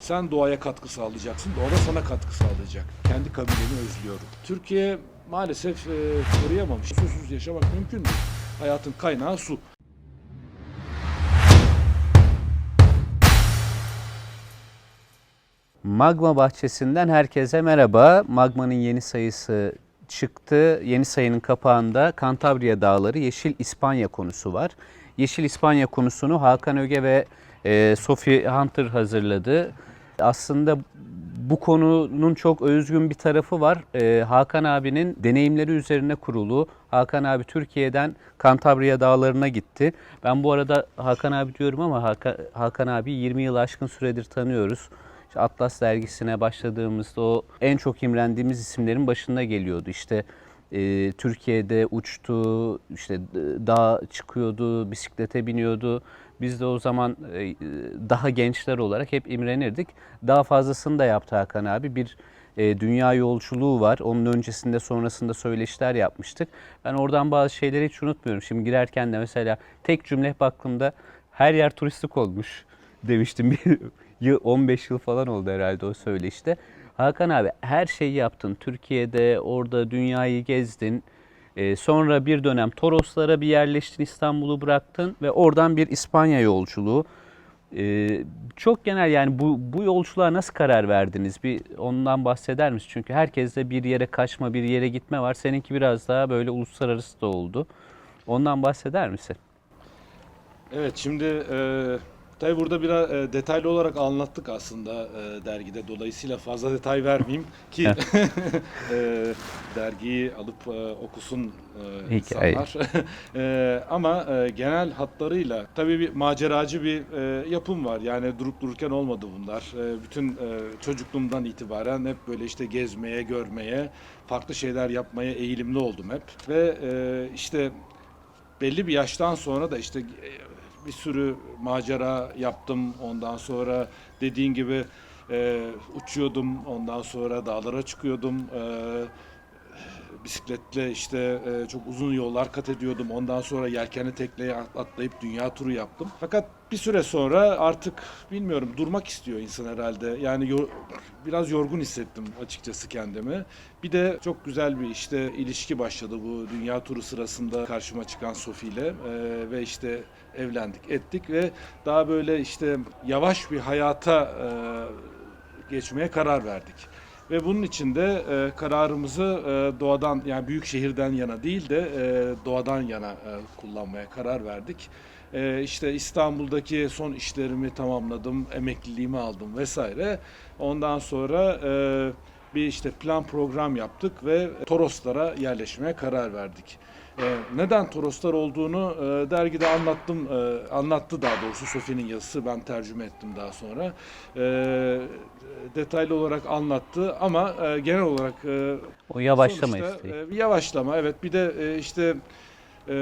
Sen doğaya katkı sağlayacaksın, doğa da sana katkı sağlayacak. Kendi kabilemi özlüyorum. Türkiye maalesef e, koruyamamış. Susuz yaşamak mümkün değil. Hayatın kaynağı su. Magma Bahçesi'nden herkese merhaba. Magma'nın yeni sayısı çıktı. Yeni sayının kapağında Kantabria Dağları Yeşil İspanya konusu var. Yeşil İspanya konusunu Hakan Öge ve e, Sophie Hunter hazırladı. Aslında bu konunun çok özgün bir tarafı var. E, Hakan abinin deneyimleri üzerine kurulu. Hakan abi Türkiye'den Kantabria Dağları'na gitti. Ben bu arada Hakan abi diyorum ama Hakan, Hakan abi 20 yıl aşkın süredir tanıyoruz. İşte Atlas dergisine başladığımızda o en çok imrendiğimiz isimlerin başında geliyordu. İşte e, Türkiye'de uçtu, işte dağa çıkıyordu, bisiklete biniyordu. Biz de o zaman e, daha gençler olarak hep imrenirdik. Daha fazlasını da yaptı Hakan abi. Bir e, dünya yolculuğu var. Onun öncesinde sonrasında söyleşiler yapmıştık. Ben oradan bazı şeyleri hiç unutmuyorum. Şimdi girerken de mesela tek cümle hep aklımda her yer turistik olmuş demiştim. Bir yıl 15 yıl falan oldu herhalde o söyleşte. Hakan abi her şeyi yaptın. Türkiye'de orada dünyayı gezdin. Ee, sonra bir dönem Toroslara bir yerleştin, İstanbul'u bıraktın ve oradan bir İspanya yolculuğu. Ee, çok genel yani bu, bu yolculuğa nasıl karar verdiniz? Bir ondan bahseder misin? Çünkü herkeste bir yere kaçma, bir yere gitme var. Seninki biraz daha böyle uluslararası da oldu. Ondan bahseder misin? Evet şimdi e, tabi burada biraz e, detaylı olarak anlattık aslında e, dergide. Dolayısıyla fazla detay vermeyeyim ki e, dergiyi alıp e, okusun e, insanlar. E, ama e, genel hatlarıyla tabii bir maceracı bir e, yapım var. Yani durup dururken olmadı bunlar. E, bütün e, çocukluğumdan itibaren hep böyle işte gezmeye, görmeye, farklı şeyler yapmaya eğilimli oldum hep. Ve e, işte belli bir yaştan sonra da işte e, bir sürü macera yaptım. Ondan sonra dediğin gibi e, uçuyordum. Ondan sonra dağlara çıkıyordum. E, bisikletle işte e, çok uzun yollar kat ediyordum. Ondan sonra yelkenli tekneye atlayıp dünya turu yaptım. Fakat bir süre sonra artık bilmiyorum durmak istiyor insan herhalde. Yani yor- biraz yorgun hissettim açıkçası kendimi. Bir de çok güzel bir işte ilişki başladı bu dünya turu sırasında karşıma çıkan Sophie ile E, ve işte evlendik ettik ve daha böyle işte yavaş bir hayata e, geçmeye karar verdik. Ve bunun için de e, kararımızı e, doğadan yani büyük şehirden yana değil de e, doğadan yana e, kullanmaya karar verdik. E, işte İstanbul'daki son işlerimi tamamladım, emekliliğimi aldım vesaire. Ondan sonra e, bir işte plan program yaptık ve Toroslara yerleşmeye karar verdik. E, neden Toroslar olduğunu e, dergide anlattım, e, anlattı daha doğrusu Sofi'nin yazısı, ben tercüme ettim daha sonra. E, detaylı olarak anlattı ama e, genel olarak e, O yavaşlama sonuçta, isteği. e, yavaşlama evet bir de e, işte e,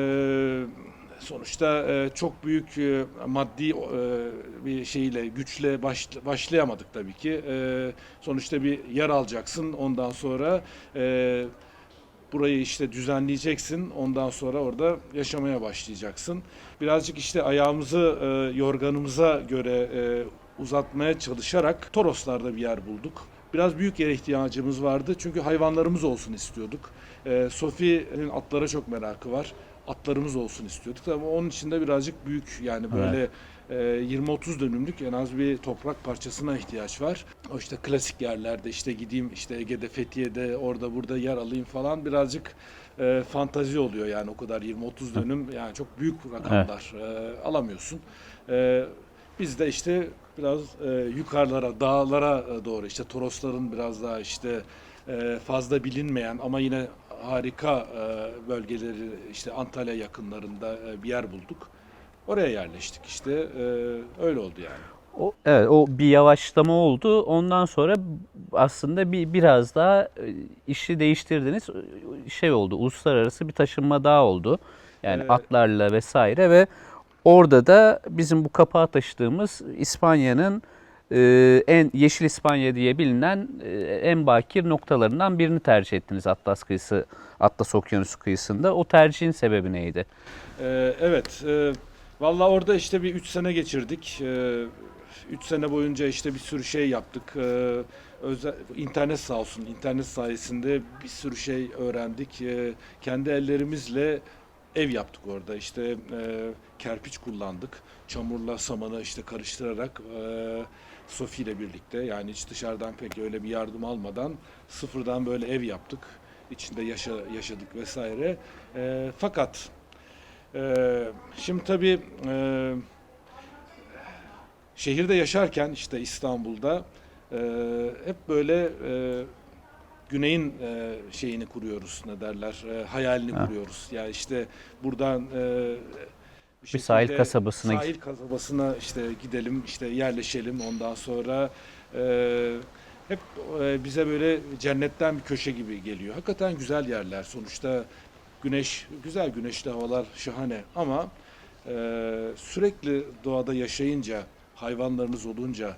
sonuçta e, çok büyük e, maddi e, bir şeyle güçle başla- başlayamadık tabii ki. E, sonuçta bir yer alacaksın ondan sonra e, burayı işte düzenleyeceksin. Ondan sonra orada yaşamaya başlayacaksın. Birazcık işte ayağımızı e, yorganımıza göre e, uzatmaya çalışarak Toroslarda bir yer bulduk. Biraz büyük yere ihtiyacımız vardı çünkü hayvanlarımız olsun istiyorduk. E, Sophie'nin atlara çok merakı var. Atlarımız olsun istiyorduk ama onun için de birazcık büyük yani böyle e, 20-30 dönümlük en az bir toprak parçasına ihtiyaç var. O işte klasik yerlerde işte gideyim işte Ege'de, Fethiye'de orada burada yer alayım falan birazcık e, fantazi oluyor yani o kadar 20-30 dönüm yani çok büyük rakamlar e, alamıyorsun. E, biz de işte biraz e, yukarılara, dağlara e, doğru işte Torosların biraz daha işte e, fazla bilinmeyen ama yine harika e, bölgeleri işte Antalya yakınlarında e, bir yer bulduk. Oraya yerleştik işte. E, öyle oldu yani. O, evet o bir yavaşlama oldu. Ondan sonra aslında bir biraz daha e, işi değiştirdiniz. Şey oldu. Uluslararası bir taşınma daha oldu. Yani Evet. atlarla vesaire ve orada da bizim bu kapağı taşıdığımız İspanya'nın e, en Yeşil İspanya diye bilinen e, en bakir noktalarından birini tercih ettiniz Atlas kıyısı, Atlas Okyanusu kıyısında. O tercihin sebebi neydi? Ee, evet, e, valla orada işte bir 3 sene geçirdik. Ee, 3 sene boyunca işte bir sürü şey yaptık. Ee, özel, internet sağ olsun, internet sayesinde bir sürü şey öğrendik. Ee, kendi ellerimizle ev yaptık orada. İşte e, kerpiç kullandık. Çamurla samanı işte karıştırarak e, Sofi ile birlikte yani hiç dışarıdan pek öyle bir yardım almadan sıfırdan böyle ev yaptık. İçinde yaşa, yaşadık vesaire. Fakat e, şimdi tabii e, şehirde yaşarken işte İstanbul'da e, hep böyle e, güneyin e, şeyini kuruyoruz ne derler e, hayalini Ha. kuruyoruz. Yani işte buradan e, Bir sahil şekilde kasabasına sahil kasabasına işte gidelim işte yerleşelim ondan sonra e, hep e, bize böyle cennetten bir köşe gibi geliyor. Hakikaten güzel yerler. Sonuçta güneş güzel güneşli havalar şahane ama e, sürekli doğada yaşayınca hayvanlarınız olunca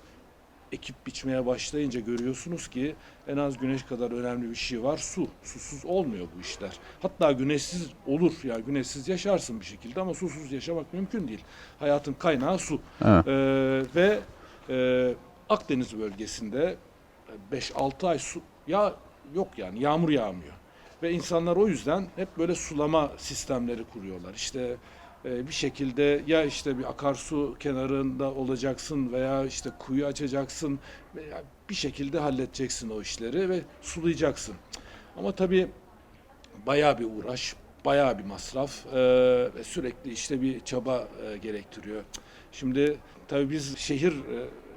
ekip biçmeye başlayınca görüyorsunuz ki en az güneş kadar önemli bir şey var. Su. Susuz olmuyor bu işler. Hatta güneşsiz olur. Ya güneşsiz yaşarsın bir şekilde ama susuz yaşamak mümkün değil. Hayatın kaynağı su. Evet. Ee, ve e, Akdeniz bölgesinde 5-6 ay su ya yok yani yağmur yağmıyor. Ve insanlar o yüzden hep böyle sulama sistemleri kuruyorlar. İşte e, bir şekilde ya işte bir akarsu kenarında olacaksın veya işte kuyu açacaksın veya bir şekilde halledeceksin o işleri ve sulayacaksın. Ama tabii bayağı bir uğraş, bayağı bir masraf e, ve sürekli işte bir çaba e, gerektiriyor. Şimdi tabii biz şehir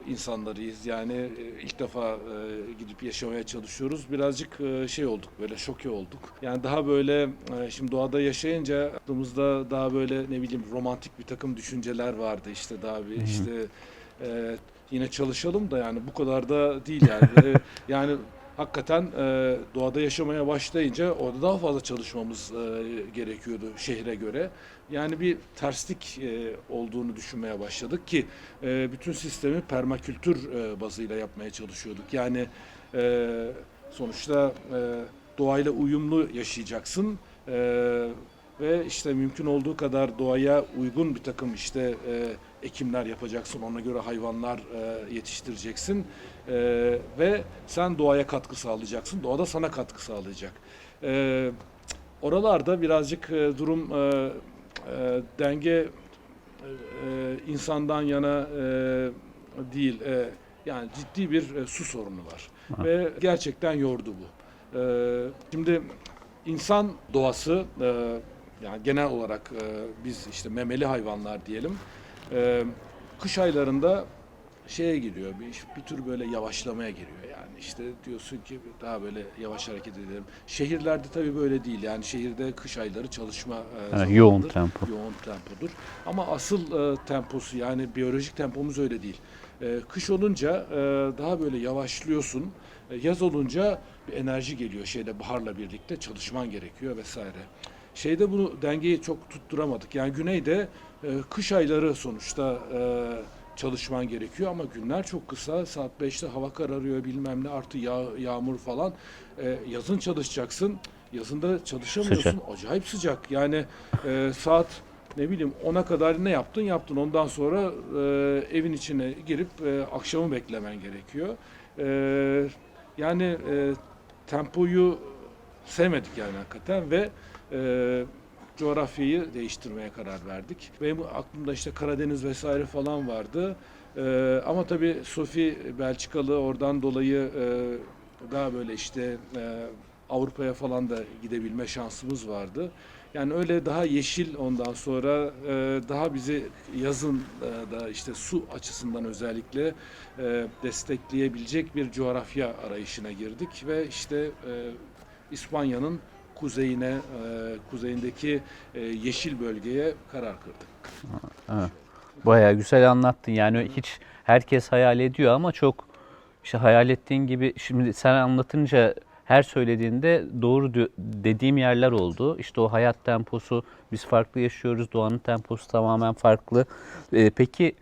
insanlarıyız yani e, ilk defa e, gidip yaşamaya çalışıyoruz. Birazcık e, şey olduk böyle şoke olduk. Yani daha böyle şimdi doğada yaşayınca aklımızda daha böyle ne bileyim romantik bir takım düşünceler vardı işte daha bir işte yine çalışalım da yani bu kadar da değil yani. Yani hakikaten e, doğada yaşamaya başlayınca orada daha fazla çalışmamız e, gerekiyordu şehre göre. Yani bir terslik e, olduğunu düşünmeye başladık ki e, bütün sistemi permakültür e, bazıyla yapmaya çalışıyorduk. Yani e, sonuçta e, doğayla uyumlu yaşayacaksın. E, ve işte mümkün olduğu kadar doğaya uygun bir takım işte e, ekimler yapacaksın. Ona göre hayvanlar e, yetiştireceksin. E, ve sen doğaya katkı sağlayacaksın. Doğa da sana katkı sağlayacak. E, oralarda birazcık e, durum e, e, denge e, insandan yana e, değil. E, yani ciddi bir e, su sorunu var. Ha. Ve gerçekten yordu bu. E, şimdi insan doğası e, yani genel olarak e, biz işte memeli hayvanlar diyelim. E, kış aylarında şeye giriyor, bir, bir tür böyle yavaşlamaya giriyor yani. işte diyorsun ki daha böyle yavaş hareket edelim. Şehirlerde tabii böyle değil yani şehirde kış ayları çalışma e, Evet, yoğun tempo. Yoğun tempodur. Ama asıl e, temposu yani biyolojik tempomuz öyle değil. E, kış olunca e, daha böyle yavaşlıyorsun. E, yaz olunca bir enerji geliyor şeyde baharla birlikte çalışman gerekiyor vesaire. Şeyde bunu dengeyi çok tutturamadık. Yani güneyde e, kış ayları sonuçta e, çalışman gerekiyor ama günler çok kısa. Saat 5'te hava kararıyor bilmem ne artı yağ, yağmur falan. E, yazın çalışacaksın. Yazında çalışamıyorsun. Sıcak. Acayip sıcak. Yani e, saat ne bileyim 10'a kadar ne yaptın yaptın. Ondan sonra e, evin içine girip e, akşamı beklemen gerekiyor. E, yani e, tempoyu sevmedik yani hakikaten ve e, coğrafyayı değiştirmeye karar verdik. Benim aklımda işte Karadeniz vesaire falan vardı. E, ama tabii Sofi Belçikalı oradan dolayı e, daha böyle işte e, Avrupa'ya falan da gidebilme şansımız vardı. Yani öyle daha yeşil ondan sonra e, daha bizi yazın e, da işte su açısından özellikle e, destekleyebilecek bir coğrafya arayışına girdik ve işte e, İspanya'nın kuzeyine, e, kuzeyindeki e, yeşil bölgeye karar kırdık. Evet. Bayağı güzel anlattın. Yani hiç herkes hayal ediyor ama çok işte hayal ettiğin gibi şimdi sen anlatınca her söylediğinde doğru dediğim yerler oldu. İşte o hayat temposu biz farklı yaşıyoruz. Doğanın temposu tamamen farklı. Ee, peki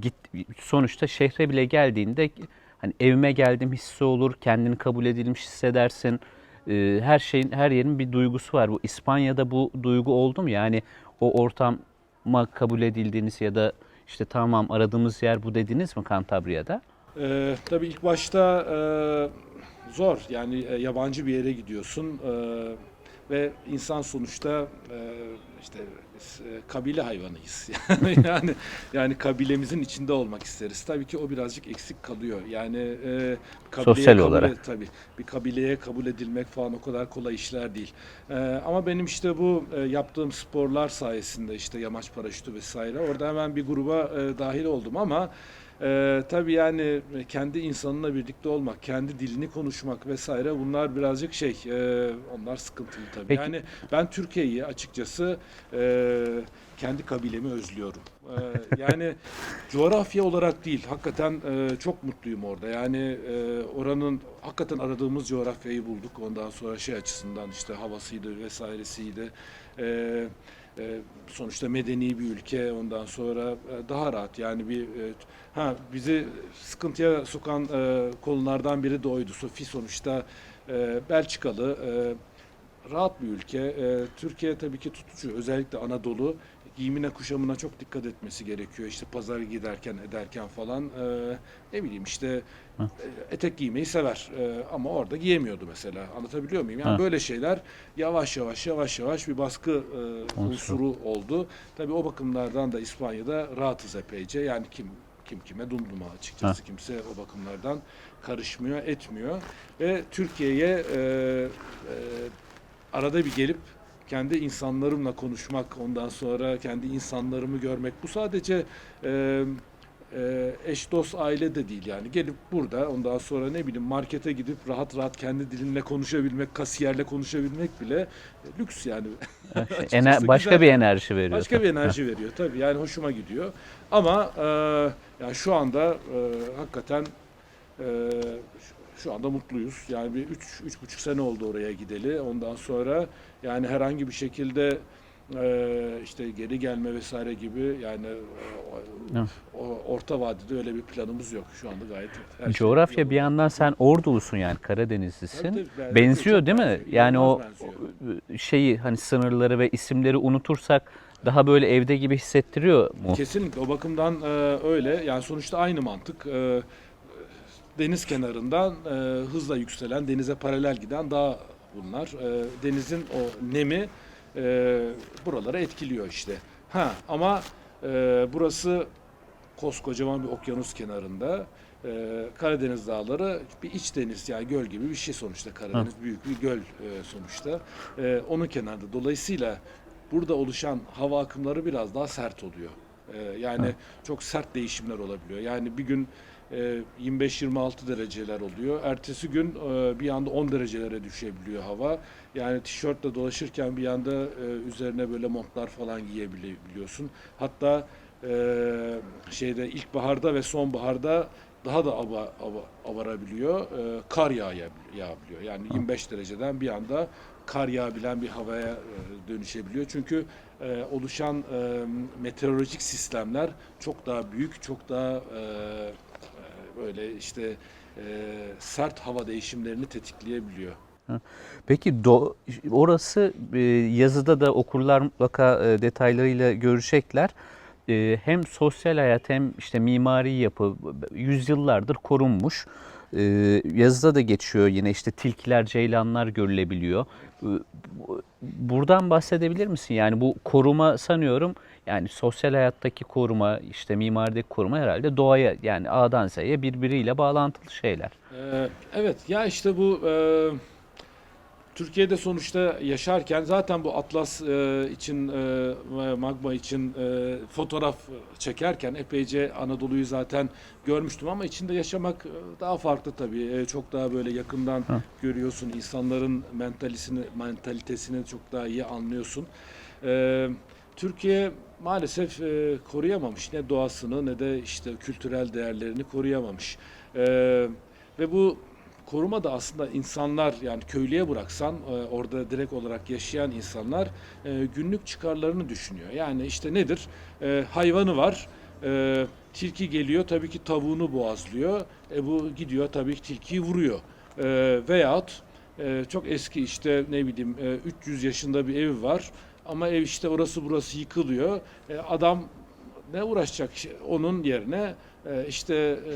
git sonuçta şehre bile geldiğinde hani evime geldim hissi olur. Kendini kabul edilmiş hissedersin. Ee, her şeyin her yerin bir duygusu var. Bu İspanya'da bu duygu oldu mu? Yani o ortama kabul edildiğiniz ya da işte tamam aradığımız yer bu dediniz mi Kantabriya'da? Ee, tabii ilk başta e, zor yani e, yabancı bir yere gidiyorsun e, ve insan sonuçta e, işte e, kabile hayvanıyız yani yani yani kabilemizin içinde olmak isteriz. Tabii ki o birazcık eksik kalıyor. Yani e, kabileye Sosyal kabul olarak. tabii bir kabileye kabul edilmek falan o kadar kolay işler değil. E, ama benim işte bu e, yaptığım sporlar sayesinde işte yamaç paraşütü vesaire orada hemen bir gruba e, dahil oldum ama ee, tabii yani kendi insanınla birlikte olmak, kendi dilini konuşmak vesaire bunlar birazcık şey, e, onlar sıkıntılı tabii. Peki- Yani ben Türkiye'yi açıkçası e, kendi kabilemi özlüyorum. E, yani coğrafya olarak değil, hakikaten e, çok mutluyum orada. Yani e, oranın hakikaten aradığımız coğrafyayı bulduk. Ondan sonra şey açısından işte havasıydı vesairesiydi. E, e, sonuçta medeni bir ülke ondan sonra e, daha rahat yani bir e, ha bizi sıkıntıya sokan e, konulardan biri de oydu. Sofi sonuçta Belçikalı rahat bir ülke. Türkiye tabii ki tutucu özellikle Anadolu giyimine kuşamına çok dikkat etmesi gerekiyor. İşte pazara giderken ederken falan e, ne bileyim işte e, etek giymeyi sever E, ama orada giyemiyordu mesela. Anlatabiliyor muyum? Yani Ha. böyle şeyler yavaş yavaş yavaş yavaş bir baskı e, unsuru oldu. Tabii o bakımlardan da İspanya'da rahatız epeyce. Yani kim kim kime dumduma açıkçası. Kimse o bakımlardan karışmıyor, etmiyor. Ve Türkiye'ye e, e, arada bir gelip kendi insanlarımla konuşmak, ondan sonra kendi insanlarımı görmek. Bu sadece e, e, eş dost aile de değil yani. Gelip burada ondan sonra ne bileyim markete gidip rahat rahat kendi dilinle konuşabilmek, kasiyerle konuşabilmek bile e, lüks yani. Ener- başka güzel. bir enerji veriyor. Başka bir enerji veriyor tabii yani hoşuma gidiyor. Ama e, yani şu anda e, hakikaten e, şu- anda mutluyuz. Yani bir üç, üç buçuk sene oldu oraya gideli. Ondan sonra yani herhangi bir şekilde e, işte geri gelme vesaire gibi yani e, o- o, orta vadede öyle bir planımız yok. Şu anda gayet her şey Coğrafya bir yolunda. yandan sen Ordulusun yani Karadenizlisin. Tabii, tabii. Benziyor değil mi? Yani o benziyor. şeyi hani sınırları ve isimleri unutursak daha böyle evde gibi hissettiriyor mu? Kesinlikle o bakımdan e, öyle. Yani sonuçta aynı mantık. E, deniz kenarından e, hızla yükselen, denize paralel giden dağ bunlar. E, denizin o nemi e, buraları etkiliyor işte. Ha ama e, burası koskocaman bir okyanus kenarında. E, Karadeniz dağları bir iç deniz yani göl gibi bir şey sonuçta Karadeniz büyük bir göl e, sonuçta. E, onun kenarında. Dolayısıyla burada oluşan hava akımları biraz daha sert oluyor. E, yani çok sert değişimler olabiliyor. Yani bir gün 25-26 dereceler oluyor. Ertesi gün e, bir anda 10 derecelere düşebiliyor hava. Yani tişörtle dolaşırken bir anda e, üzerine böyle montlar falan giyebiliyorsun. Hatta e, şeyde ilkbaharda ve sonbaharda daha da ava, avarabiliyor. E, kar yağabiliyor. Yani 25 dereceden bir anda kar yağabilen bir havaya e, dönüşebiliyor. Çünkü e, oluşan e, meteorolojik sistemler çok daha büyük, çok daha e, e, böyle işte e, sert hava değişimlerini tetikleyebiliyor. Peki do- orası e, yazıda da okurlar mutlaka e, detaylarıyla görecekler. E, hem sosyal hayat hem işte mimari yapı yüzyıllardır korunmuş. E, yazıda da geçiyor yine işte tilkiler, ceylanlar görülebiliyor. E, bu- buradan bahsedebilir misin? Yani bu koruma sanıyorum yani sosyal hayattaki koruma, işte mimarideki koruma herhalde doğaya yani A'dan Z'ye birbiriyle bağlantılı şeyler. Ee, evet ya işte bu e, Türkiye'de sonuçta yaşarken zaten bu Atlas e, için e, Magma için e, fotoğraf çekerken epeyce Anadolu'yu zaten görmüştüm ama içinde yaşamak e, daha farklı tabii. E, çok daha böyle yakından görüyorsun. insanların mentalisini, mentalitesini çok daha iyi anlıyorsun. E, Türkiye maalesef e, koruyamamış ne doğasını ne de işte kültürel değerlerini koruyamamış. E, ve bu koruma da aslında insanlar yani köylüye bıraksan e, orada direkt olarak yaşayan insanlar e, günlük çıkarlarını düşünüyor. Yani işte nedir? E, hayvanı var. E, tilki geliyor tabii ki tavuğunu boğazlıyor. E, bu gidiyor tabii ki tilkiyi vuruyor. E, veyahut e, çok eski işte ne bileyim e, 300 yaşında bir ev var ama ev işte orası burası yıkılıyor. E, adam ne uğraşacak onun yerine e, işte e,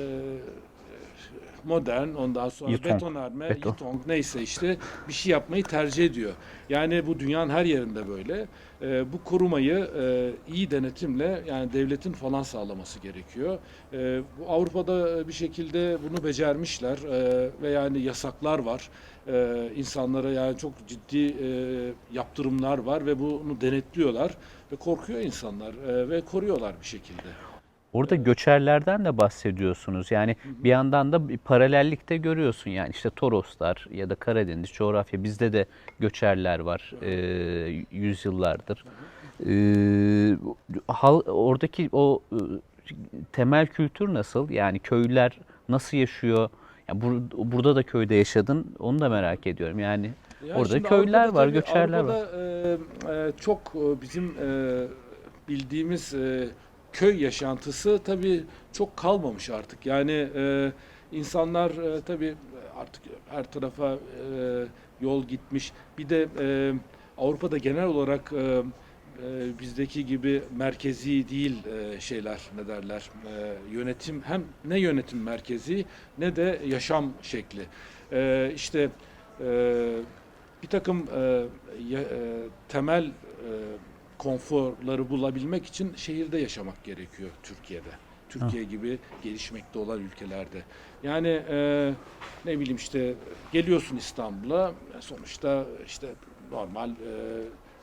modern ondan sonra Yutong, betonarme, beton. yutong neyse işte bir şey yapmayı tercih ediyor. Yani bu dünyanın her yerinde böyle. E, bu korumayı e, iyi denetimle yani devletin falan sağlaması gerekiyor. E, bu Avrupa'da bir şekilde bunu becermişler e, ve yani yasaklar var. E, insanlara yani çok ciddi e, yaptırımlar var ve bunu denetliyorlar ve korkuyor insanlar e, ve koruyorlar bir şekilde. Orada göçerlerden de bahsediyorsunuz. Yani bir yandan da bir paralellik de görüyorsun. Yani işte Toroslar ya da Karadeniz coğrafya bizde de göçerler var e, yüzyıllardır. E, hal, oradaki o e, temel kültür nasıl? Yani köylüler nasıl yaşıyor? Yani bur- burada da köyde yaşadın. Onu da merak ediyorum. Yani Ya orada köylüler Avrupa'da var, tabii göçerler var. Avrupa'da e, e, çok bizim e, bildiğimiz e, köy yaşantısı tabii çok kalmamış artık. Yani e, insanlar e, tabii artık her tarafa e, yol gitmiş. Bir de e, Avrupa'da genel olarak e, e, bizdeki gibi merkezi değil e, şeyler ne derler e, yönetim hem ne yönetim merkezi ne de yaşam şekli. E, işte e, bir takım e, e, temel e, konforları bulabilmek için şehirde yaşamak gerekiyor Türkiye'de. Türkiye gibi gelişmekte olan ülkelerde. Yani e, ne bileyim işte geliyorsun İstanbul'a sonuçta işte normal e,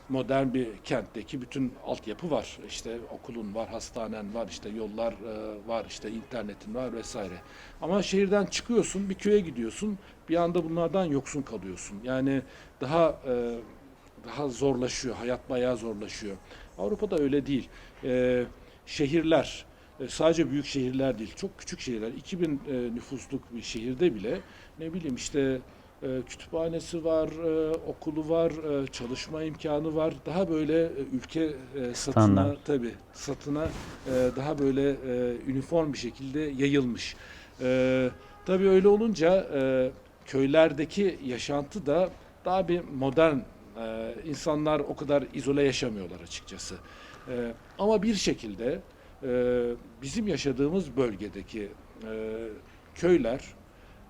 modern bir kentteki bütün altyapı var. İşte okulun var, hastanen var, işte yollar e, var, işte internetin var vesaire. Ama şehirden çıkıyorsun, bir köye gidiyorsun, bir anda bunlardan yoksun kalıyorsun. Yani daha e, daha zorlaşıyor, hayat bayağı zorlaşıyor. Avrupa'da öyle değil. E, şehirler, e, sadece büyük şehirler değil, çok küçük şehirler, 2000 e, nüfusluk bir şehirde bile ne bileyim işte e, kütüphanesi var, e, okulu var, e, çalışma imkanı var. Daha böyle e, ülke e, satına Standart. tabii satına e, daha böyle e, üniform bir şekilde yayılmış. E, tabii öyle olunca e, köylerdeki yaşantı da daha bir modern. E, insanlar o kadar izole yaşamıyorlar açıkçası. E, ama bir şekilde e, bizim yaşadığımız bölgedeki e, köyler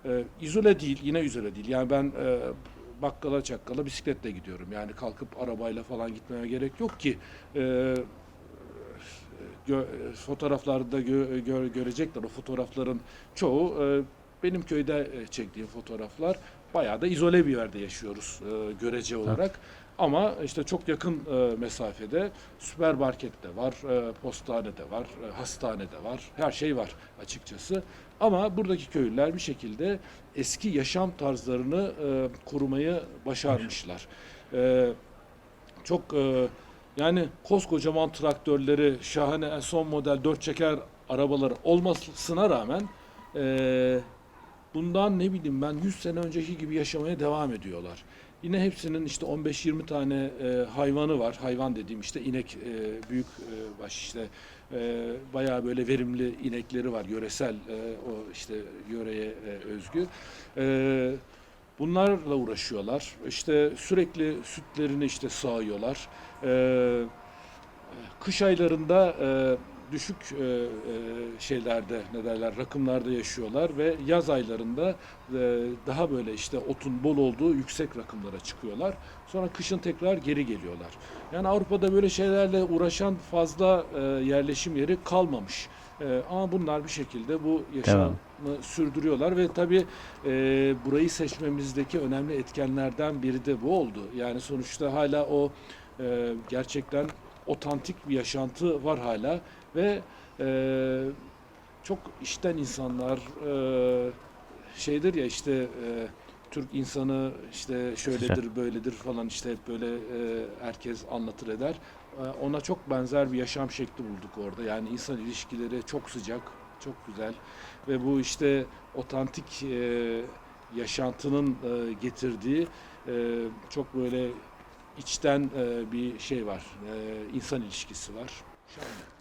e, izole değil, yine izole değil. Yani ben e, bakkala çakkala bisikletle gidiyorum. Yani kalkıp arabayla falan gitmeme gerek yok ki. E, gö- fotoğraflarda gö- gö- görecekler o fotoğrafların çoğu e, benim köyde e, çektiğim fotoğraflar. Bayağı da izole bir yerde yaşıyoruz e, görece olarak. Ama işte çok yakın e, mesafede süpermarket de var, e, postane de var, e, hastane de var. Her şey var açıkçası. Ama buradaki köylüler bir şekilde eski yaşam tarzlarını e, korumayı başarmışlar. E, çok e, yani koskocaman traktörleri, şahane son model dört çeker arabaları olmasına rağmen e, bundan ne bileyim ben 100 sene önceki gibi yaşamaya devam ediyorlar. Yine hepsinin işte 15-20 tane e, hayvanı var. Hayvan dediğim işte inek, e, büyük e, baş işte e, bayağı böyle verimli inekleri var. Yöresel e, o işte yöreye e, özgü. E, bunlarla uğraşıyorlar. İşte sürekli sütlerini işte sağıyorlar. E, kış aylarında e, düşük e, e, şeylerde ne derler rakımlarda yaşıyorlar ve yaz aylarında e, daha böyle işte otun bol olduğu yüksek rakımlara çıkıyorlar. Sonra kışın tekrar geri geliyorlar. Yani Avrupa'da böyle şeylerle uğraşan fazla e, yerleşim yeri kalmamış. E, ama bunlar bir şekilde bu yaşamı sürdürüyorlar ve tabii e, burayı seçmemizdeki önemli etkenlerden biri de bu oldu. Yani sonuçta hala o e, gerçekten otantik bir yaşantı var hala ve e, çok işten insanlar e, şeydir ya işte e, Türk insanı işte şöyledir böyledir falan işte hep böyle e, herkes anlatır eder. E, ona çok benzer bir yaşam şekli bulduk orada. Yani insan ilişkileri çok sıcak, çok güzel ve bu işte otantik e, yaşantının e, getirdiği e, çok böyle içten e, bir şey var. E, insan ilişkisi var.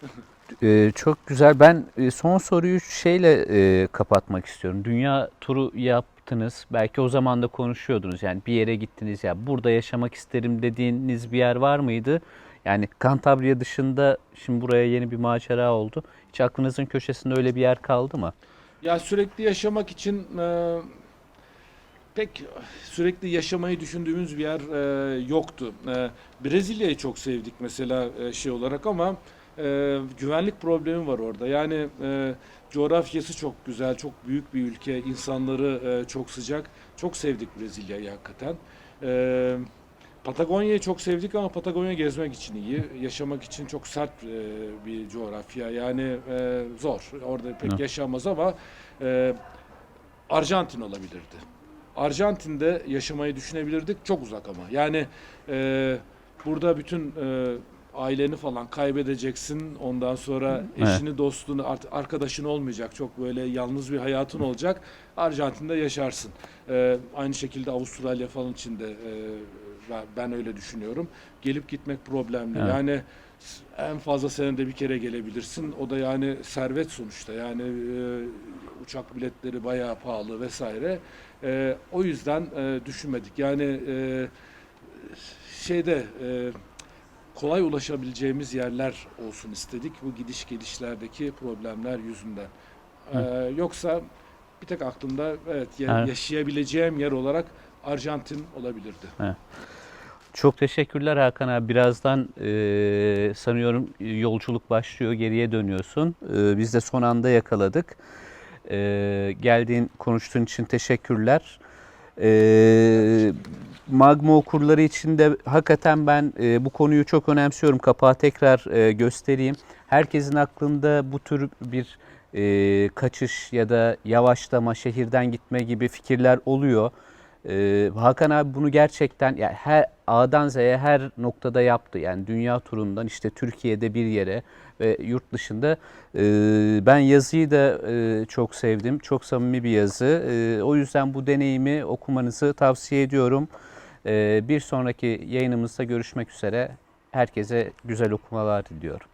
Ee, çok güzel. Ben e, son soruyu şeyle e, kapatmak istiyorum. Dünya turu yaptınız. Belki o zaman da konuşuyordunuz. Yani bir yere gittiniz ya burada yaşamak isterim dediğiniz bir yer var mıydı? Yani Kantabria dışında şimdi buraya yeni bir macera oldu. Hiç aklınızın köşesinde öyle bir yer kaldı mı? Ya sürekli yaşamak için e, pek sürekli yaşamayı düşündüğümüz bir yer e, yoktu. E, Brezilya'yı çok sevdik mesela e, şey olarak ama e, güvenlik problemi var orada. Yani e, coğrafyası çok güzel, çok büyük bir ülke, insanları e, çok sıcak. Çok sevdik Brezilya'yı hakikaten. E, Patagonya'yı çok sevdik ama Patagonya gezmek için iyi, yaşamak için çok sert e, bir coğrafya. Yani e, zor. Orada pek Evet. yaşanmaz ama e, Arjantin olabilirdi. Arjantin'de yaşamayı düşünebilirdik. Çok uzak ama. Yani e, burada bütün e, aileni falan kaybedeceksin. Ondan sonra Evet. eşini, dostunu, art- arkadaşın olmayacak. Çok böyle yalnız bir hayatın olacak. Arjantin'de yaşarsın. E, aynı şekilde Avustralya falan için de e, ben- öyle düşünüyorum. Gelip gitmek problemli. Evet. Yani en fazla senede bir kere gelebilirsin. O da yani servet sonuçta. Yani e, uçak biletleri bayağı pahalı vesaire. E, o yüzden e, düşünmedik. Yani e, şeyde e, kolay ulaşabileceğimiz yerler olsun istedik. Bu gidiş gelişlerdeki problemler yüzünden. E, yoksa bir tek aklımda evet, ya- Evet. yaşayabileceğim yer olarak Arjantin olabilirdi. Çok teşekkürler Hakan abi. Birazdan e, sanıyorum yolculuk başlıyor. Geriye dönüyorsun. E, biz de son anda yakaladık. E, geldiğin, konuştuğun için teşekkürler. E, Magma okurları için de hakikaten ben e, bu konuyu çok önemsiyorum. Kapağı tekrar e, göstereyim. Herkesin aklında bu tür bir e, kaçış ya da yavaşlama, şehirden gitme gibi fikirler oluyor. Ee, Hakan abi bunu gerçekten yani her A'dan Z'ye her noktada yaptı. Yani dünya turundan işte Türkiye'de bir yere ve yurt dışında. Ee, ben yazıyı da e, çok sevdim. Çok samimi bir yazı. Ee, o yüzden bu deneyimi okumanızı tavsiye ediyorum. Ee, bir sonraki yayınımızda görüşmek üzere. Herkese güzel okumalar diliyorum.